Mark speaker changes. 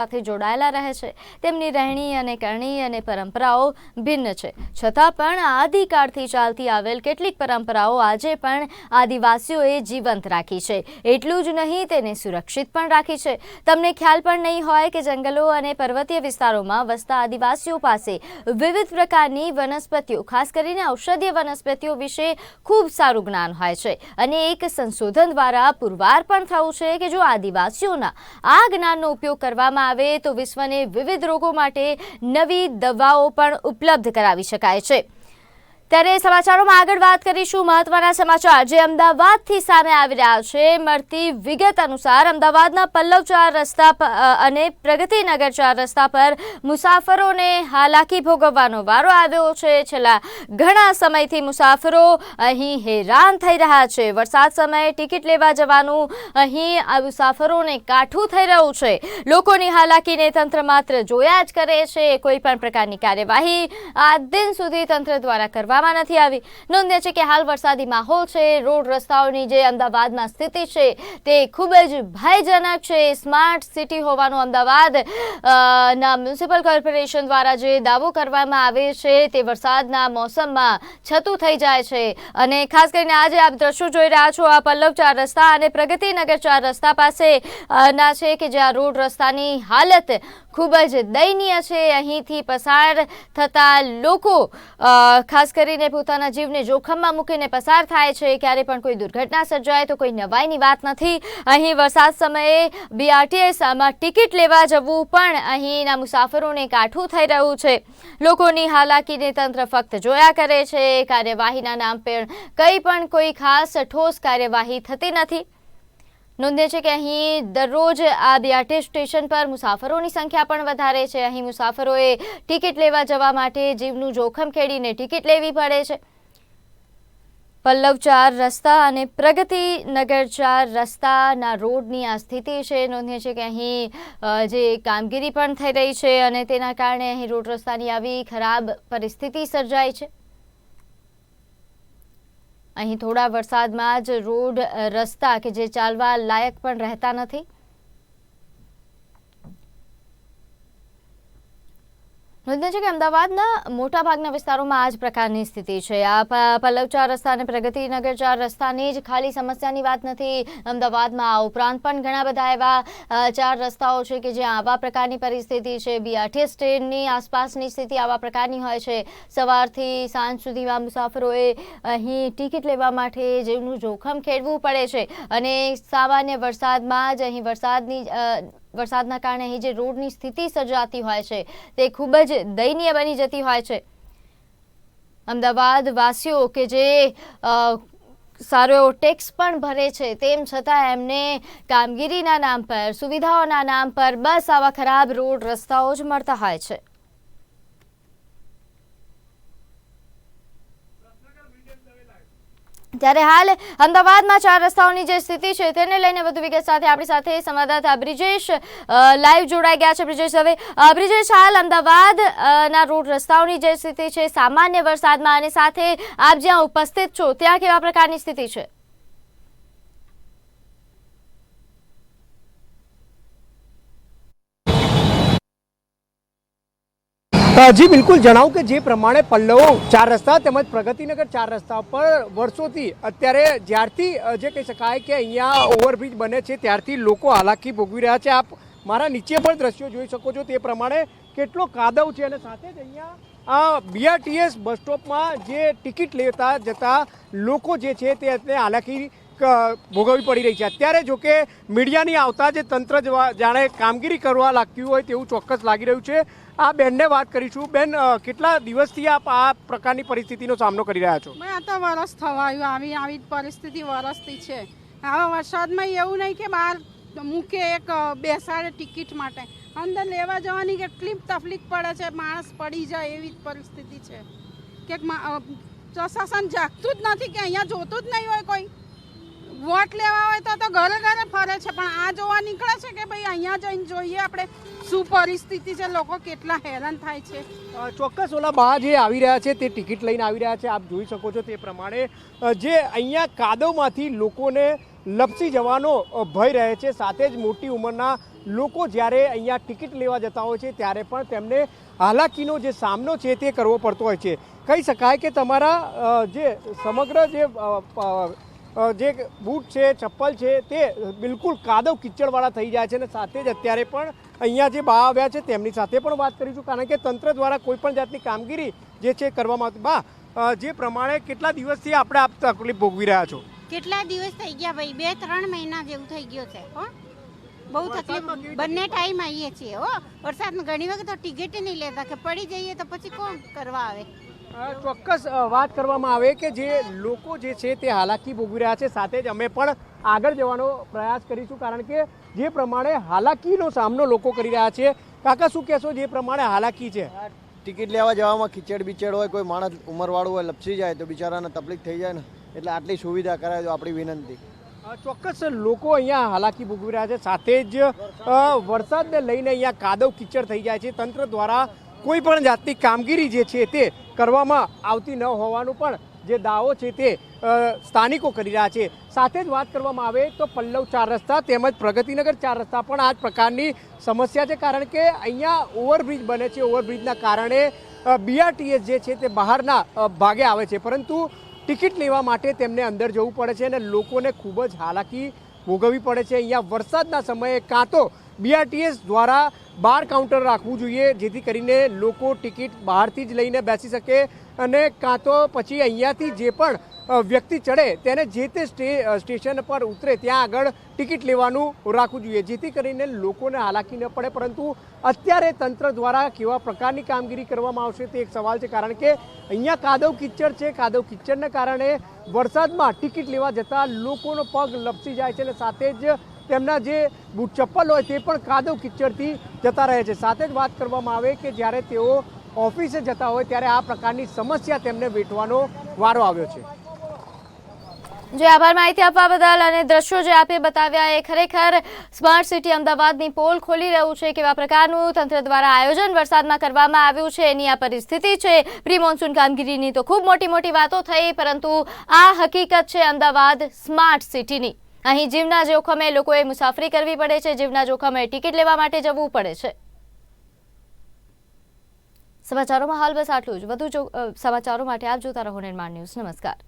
Speaker 1: સાથે જોડાયેલા રહે છે. તેમની રહેણી અને કરણી અને પરંપરાઓ ભિન્ન છે. છતાં પણ આદિકાળથી ચાલતી આવેલ કેટલીક પરંપરાઓ આજે પણ આદિવાસીઓએ જીવંત રાખી છે. એટલું જ નહીં, તેને સુરક્ષિત પણ રાખી છે. તમને ખ્યાલ પણ નહીં હોય કે જંગલો અને પર્વતીય વિસ્તારોમાં વસતા આદિવાસીઓ પાસે વિવિધ પ્રકારની વનસ્પતિઓ, ખાસ કરીને ઔષધીય વનસ્પતિઓ વિશે ખૂબ સારું જ્ઞાન હોય છે. અને એક સંશોધન દ્વારા પુરવાર પણ થયું છે કે જો આદિવાસીઓના આ જ્ઞાનનો ઉપયોગ કરવામાં આવે તો વિશ્વને વિવિધ રોગો માટે નવી દવાઓ પણ ઉપલબ્ધ કરાવી શકાય છે. ત્યારે સમાચારોમાં આગળ વાત કરીશું. મહત્વના સમાચાર જે અમદાવાદથી સામે આવી રહ્યા છે. મળતી વિગત અનુસાર અમદાવાદના પલ્લવ ચાર રસ્તા અને પ્રગતિનગર ચાર રસ્તા પર મુસાફરોને હાલાકી ભોગવવાનો વારો આવ્યો છે. છેલ્લા ઘણા સમયથી મુસાફરો અહીં હેરાન થઈ રહ્યા છે. વરસાદ સમયે ટિકિટ લેવા જવાનું અહીં આ મુસાફરોને કાઠું થઈ રહ્યું છે. લોકોની હાલાકીને તંત્ર માત્ર જોયા જ કરે છે. કોઈ પણ પ્રકારની કાર્યવાહી આ દિન સુધી તંત્ર દ્વારા કરવામાં નથી આવી. નોંધ્ય છે કે હાલ વરસાદી માહોલ છે. રોડ રસ્તાઓની જે અમદાવાદમાં સ્થિતિ છે તે ખૂબ જ ભયજનક છે. સ્માર્ટ સિટી હોવાનું અમદાવાદ ના મ્યુનિસિપલ કોર્પોરેશન દ્વારા જે દાવો કરવામાં આવે છે તે વરસાદના મોસમમાં છતું થઈ જાય છે. અને ખાસ કરીને આજે આપ દ્રશ્યો જોઈ રહ્યા છો, આ પલ્લવ ચાર રસ્તા અને પ્રગતિનગર ચાર રસ્તા પાસે ના છે કે જ્યાં રોડ રસ્તાની હાલત ખૂબ જ દયનીય છે. અહીંથી પસાર થતા લોકો ખાસ ખાસ કરીને પોતાના જીવને જોખમમાં મૂકીને પસાર થાય છે. ક્યારે પણ કોઈ દુર્ઘટના સર્જાય તો કોઈ નવાઈની વાત નથી. અહીં વરસાદ સમયે બીઆરટીએસમાં ટિકિટ લેવા જવું પણ અહીંના મુસાફરોને કાઠું થઈ રહ્યું છે. લોકોની હાલાકીને તંત્ર ફક્ત જોયા કરે છે. કાર્યવાહીના નામ પર કંઈ પણ કોઈ ખાસ ઠોસ કાર્યવાહી થતી નથી. નોંધે છે કે અહીં દરરોજ આ બીઆરટી સ્ટેશન પર મુસાફરોની સંખ્યા પણ વધારે છે. અહીં મુસાફરોએ ટિકિટ લેવા જવા માટે જીવનું જોખમ ખેડીને ટિકિટ લેવી પડે છે. પલ્લવ ચાર રસ્તા અને પ્રગતિનગર ચાર રસ્તાના રોડની આ સ્થિતિ છે. નોંધીએ છે કે અહીં જે કામગીરી પણ થઈ રહી છે અને તેના કારણે અહીં રોડ રસ્તાની આવી ખરાબ પરિસ્થિતિ સર્જાય છે. અહીં થોડા વરસાદમાં જ રોડ રસ્તા કે જે ચાલવા લાયક પણ રહેતા નથી? છે કે અમદાવાદના મોટાભાગના વિસ્તારોમાં આ જ પ્રકારની સ્થિતિ છે. આ પલ્લવ ચાર રસ્તા અને પ્રગતિનગર ચાર રસ્તાની જ ખાલી સમસ્યાની વાત નથી. અમદાવાદમાં આ ઉપરાંત પણ ઘણા બધા એવા ચાર રસ્તાઓ છે કે જ્યાં આવા પ્રકારની પરિસ્થિતિ છે. બીઆરટીએસ ટ્રેનની આસપાસની સ્થિતિ આવા પ્રકારની હોય છે. સવારથી સાંજ સુધીમાં મુસાફરોએ અહીં ટિકિટ લેવા માટે જીવનું જોખમ ખેડવું પડે છે. અને સામાન્ય વરસાદમાં જ અહીં વરસાદની વરસાદના કારણે અહીં જે રોડની સ્થિતિ સર્જાતી હોય છે, તે ખૂબ જ દયનીય બની જતી હોય છે. અમદાવાદ વાસીઓ કે જે સારો એવો ટેક્સ પણ ભરે છે, તેમ છતાં એમને કામગીરીના નામ પર, સુવિધાઓના નામ પર બસ આવા ખરાબ રોડ રસ્તાઓ જ મળતા હોય છે. ત્યારે હાલ અમદાવાદમાં ચાર રસ્તાઓની જે સ્થિતિ છે તેને લઈને વધુ વિગત સાથે આપણી સાથે સંવાદદાતા બ્રિજેશ લાઈવ જોડાઈ ગયા છે. બ્રિજેશ હવે બ્રિજેશ હાલ અમદાવાદ અ, ના રોડ રસ્તાઓની જે સ્થિતિ છે સામાન્ય વરસાદમાં અને સાથે આપ જ્યાં ઉપસ્થિત છો ત્યાં કેવા પ્રકારની સ્થિતિ છે?
Speaker 2: જી બિલકુલ જણાવું કે જે પ્રમાણે પલ્લવો ચાર રસ્તા તેમજ પ્રગતિનગર ચાર રસ્તા પર વર્ષોથી અત્યારે જ્યારથી જે કહી શકાય કે અહીંયા ઓવરબ્રિજ બને છે, ત્યારથી લોકો હાલાકી ભોગવી રહ્યા છે. આપ મારા નીચે પણ દ્રશ્યો જોઈ શકો છો. તે પ્રમાણે કેટલો કાદવ છે અને સાથે જ અહીંયા આ બીઆરટીએસ બસ સ્ટોપમાં જે ટિકિટ લેતા જતા લોકો જે છે તે અત્યારે હાલાકી ભોગવવી પડી રહી છે. અત્યારે જો કે મીડિયાની આવતા જે તંત્ર જાણે કામગીરી કરવા લાગ્યું હોય તેવું ચોક્કસ લાગી રહ્યું છે. આ બેનને વાત કરીશું. બેન કેટલા દિવસથી આપ આ પ્રકારની પરિસ્થિતિનો સામનો કરી રહ્યા છો?
Speaker 3: મેં તો વરસ થવા આવ્યું. આવી આવી પરિસ્થિતિ વરસથી છે. આવા વરસાદમાં એવું નહીં કે બહાર મૂકે એક બેસાડે ટિકિટ માટે. અંદર લેવા જવાની કેટલી તકલીફ પડે છે. માણસ પડી જાય એવી જ પરિસ્થિતિ છે. કે પ્રશાસન જાગતું જ નથી કે અહીંયા જોતું જ નહીં હોય કોઈ. વોટ લેવા હોય તો તો ઘરે ઘરે ફરે છે, પણ આ જોવા નીકળે છે કે ભાઈ અહીંયા જઈને જોઈએ આપણે શું પરિસ્થિતિ છે, લોકો કેટલા હેરાન થાય છે.
Speaker 2: ચોક્કસ ઓલા બા જે આવી રહ્યા છે, તે ટિકિટ લઈને આવી રહ્યા છે, આપ જોઈ શકો છો તે પ્રમાણે જે અહીંયા કાદવમાંથી લોકોને લપસી જવાનો ભય રહે છે, સાથે જ મોટી ઉંમરના લોકો જ્યારે અહીંયા ટિકિટ લેવા જતા હોય છે, ત્યારે પણ તેમને હાલાકીનો જે સામનો છે તે કરવો પડતો હોય છે. કહી શકાય કે તમારા જે સમગ્ર જે જે બૂટ છે ચપ્પલ છે તે બિલકુલ કાદવ કિચડવાળા થઈ જાય છે અને સાથે જ અત્યારે પણ અહીંયા જે બા આવ્યા છે તેમની સાથે પણ વાત કરીશું કારણ કે તંત્ર દ્વારા કોઈપણ જાતની કામગીરી જે છે કરવામાં આવતી બા જે પ્રમાણે કેટલા દિવસથી આપણે આપ તકલીફ ભોગવી રહ્યા છો?
Speaker 4: કેટલા દિવસ થઈ ગયા ભાઈ? બે ત્રણ મહિના જેવું થઈ ગયો છે હો. બહુ તકલીફ બંને ટાઈમ આવીએ છીએ હો. વરસાદમાં ઘણી વખત તો ટિકિટ નહીં લેતા કે પડી જઈએ તો પછી કોણ કરવા આવે?
Speaker 2: ચોક્કસ વાત કરવામાં આવે કે જે લોકો જે છે તે હાલાકી ભોગવી રહ્યા છે. સાથે જ અમે પણ આગળ જવાનો પ્રયાસ કરીશું કારણ કે જે પ્રમાણે હાલાકીનો સામનો લોકો કરી રહ્યા છે. કાકા શું કહેશો જે પ્રમાણે હાલાકી છે?
Speaker 5: ટિકિટ લેવા જવામાં ખીચડ બિચડ હોય કોઈ માણસ ઉંમરવાળું હોય લપસી જાય તો બિચારાને તકલીફ થઈ જાય ને. એટલે આટલી સુવિધા કરાય તો આપણી વિનંતી.
Speaker 2: ચોક્કસ લોકો અહીંયા હાલાકી ભોગવી રહ્યા છે. સાથે જ વરસાદને લઈને અહીંયા કાદવ કિચડ થઈ જાય છે. તંત્ર દ્વારા કોઈ પણ જાતની કામગીરી જે છે તે કરવામાં આવતી ન હોવાનું પણ જે દાવો છે તે સ્થાનિકો કરી રહ્યા છે. સાથે જ વાત કરવામાં આવે તો પલ્લવ ચાર રસ્તા તેમજ પ્રગતિનગર ચાર રસ્તા પણ આ જ પ્રકારની સમસ્યા છે. કારણ કે અહીંયા ઓવરબ્રિજ બને છે. ઓવરબ્રિજના કારણે બીઆરટીએસ જે છે તે બહારના ભાગે આવે છે. પરંતુ ટિકિટ લેવા માટે તેમને અંદર જવું પડે છે અને લોકોને ખૂબ જ હાલાકી ભોગવવી પડે છે. અહીંયા વરસાદના સમયે કાં તો બીઆરટીએસ દ્વારા બાર કાઉન્ટર રાખવું જોઈએ, જેથી કરીને લોકો ટિકિટ બહારથી જ લઈને બેસી શકે અને કાં તો પછી અહીંયાથી જે પણ વ્યક્તિ ચડે તેને જે તે સ્ટે સ્ટેશન પર ઉતરે ત્યાં આગળ ટિકિટ લેવાનું રાખવું જોઈએ, જેથી કરીને લોકોને હાલાકી ન પડે. પરંતુ અત્યારે તંત્ર દ્વારા કેવા પ્રકારની કામગીરી કરવામાં આવશે તે એક સવાલ છે, કારણ કે અહીંયા કાદવ કિચડ છે. કાદવ કિચડને કારણે વરસાદમાં ટિકિટ લેવા જતાં લોકોનો પગ લપસી જાય છે અને સાથે જ તેમના જે બૂટ ચપ્પલ હોય તે પણ કાદવ કિચડથી જતા રહે છે. સાથે જ વાત કરવામાં આવે કે જ્યારે તેઓ ઓફિસે જતા હોય ત્યારે આ પ્રકારની સમસ્યા તેમને વેઠવાનો વારો આવ્યો છે.
Speaker 1: જે આભાર માહિતી આપવા બદલ અને દ્રશ્યો જે આપે બતાવ્યા એ ખરેખર સ્માર્ટ સિટી અમદાવાદની પોલ ખોલી રહ્યું છે કેવા પ્રકારનું તંત્ર દ્વારા આયોજન વરસાદમાં કરવામાં આવ્યું છે. એની આ પરિસ્થિતિ છે. પ્રી મોન્સૂન કામગીરીની તો ખૂબ મોટી મોટી વાતો થઈ, પરંતુ આ હકીકત છે અમદાવાદ સ્માર્ટ સિટીની. અહીં જીવના જોખમે લોકોએ મુસાફરી કરવી પડે છે, જીવના જોખમે ટિકિટ લેવા માટે જવું પડે છે. સમાચારોમાં હાલ બસ આટલું જ. વધુ સમાચારો માટે આપ જોતા રહો નિર્માણ ન્યૂઝ. નમસ્કાર.